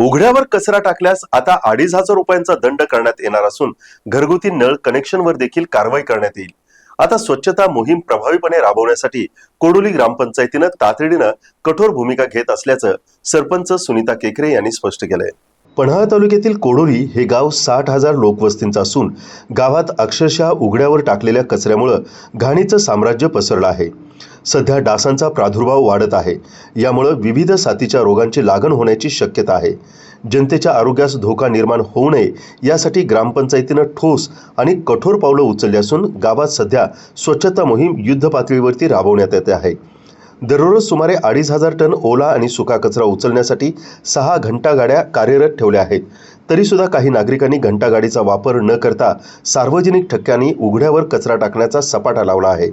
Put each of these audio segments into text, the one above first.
उघड्यावर कचरा टाकल्यास आता अडीच हजार रुपयांचा दंड करण्यात येणार असून घरगुती नळ कनेक्शनवर देखील कारवाई करण्यात येईल. आता स्वच्छता मोहीम प्रभावीपणे राबवण्यासाठी कोडोली ग्रामपंचायतीनं तातडीनं कठोर भूमिका घेत असल्याचं सरपंच सुनीता केकरे यांनी स्पष्ट केलंय. पन्हाळा तालुक्यातील कोडोली हे गाव साठ हजार लोकवस्तींचं असून गावात अक्षरशः उघड्यावर टाकलेल्या कचऱ्यामुळं घाणीचं साम्राज्य पसरलं आहे. सध्या डासांचा प्रादुर्भाव वाढत आहे. यामुळं विविध साथीच्या रोगांची लागण होण्याची शक्यता आहे. जनतेच्या आरोग्यास धोका निर्माण होऊ नये यासाठी ग्रामपंचायतीनं ठोस आणि कठोर पावलं उचलली असून गावात सध्या स्वच्छता मोहीम युद्ध पातळीवरती राबवण्यात येते आहे. दररोज सुमारे अडीच हजार टन ओला आणि सुका कचरा उचलण्यासाठी सहा घंटा गाड्या कार्यरत ठेवल्या आहेत. तरीसुद्धा काही नागरिकांनी घंटागाडीचा वापर न करता सार्वजनिक ठिकाणी उघड्यावर कचरा टाकण्याचा सपाटा लावला आहे.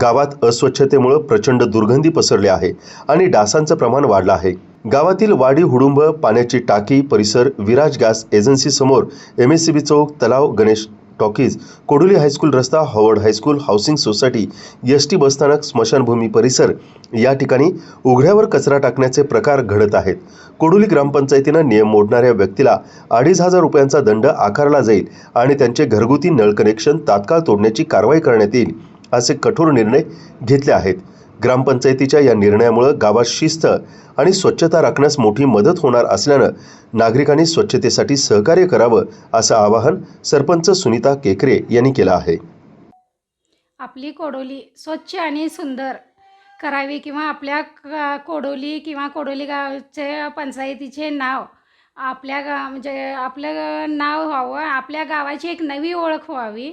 गावात अस्वच्छतेमुळे प्रचंड दुर्गंधी पसरली आहे आणि डासांचं प्रमाण वाढलं आहे. गावातील वाडी हुडुंब पाण्याची टाकी परिसर विराज गॅस एजन्सीसमोर एम एस सी बी चौक तलाव Ganesh talkies Koduli high school रस्ता Howard high school housing society S T बसस्थानक स्मशानभूमी परिसर या ठिकाणी उघड्यावर कचरा टाकण्याचे प्रकार घडत आहेत. कोडुली ग्रामपंचायतीनं नियम मोडणाऱ्या व्यक्तीला अडीच हजार रुपयांचा दंड आकारला जाईल आणि त्यांचे घरगुती नळ कनेक्शन तात्काळ तोडण्याची कारवाई करण्यात येईल असे कठोर निर्णय घेतले आहेत. ग्रामपंचायतीच्या या निर्णयामुळे गावात शिस्त आणि स्वच्छता राखण्यास मोठी मदत होणार असल्यानं नागरिकांनी स्वच्छतेसाठी सहकार्य करावं असं आवाहन सरपंच सुनीता केकरे यांनी केलं आहे. आपली कोडोली स्वच्छ आणि सुंदर करावी किंवा आपल्या क- कोडोली किंवा कोडोली गावचे पंचायतीचे नाव आपल्या गा म्हणजे आपलं नाव व्हावं आपल्या गावाची एक नवी ओळख व्हावी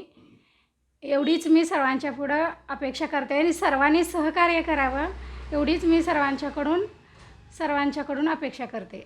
एवढीच मी सर्वांच्या पुढं अपेक्षा करते आणि सर्वांनी सहकार्य करावं एवढीच मी सर्वांच्याकडून सर्वांच्याकडून अपेक्षा करते.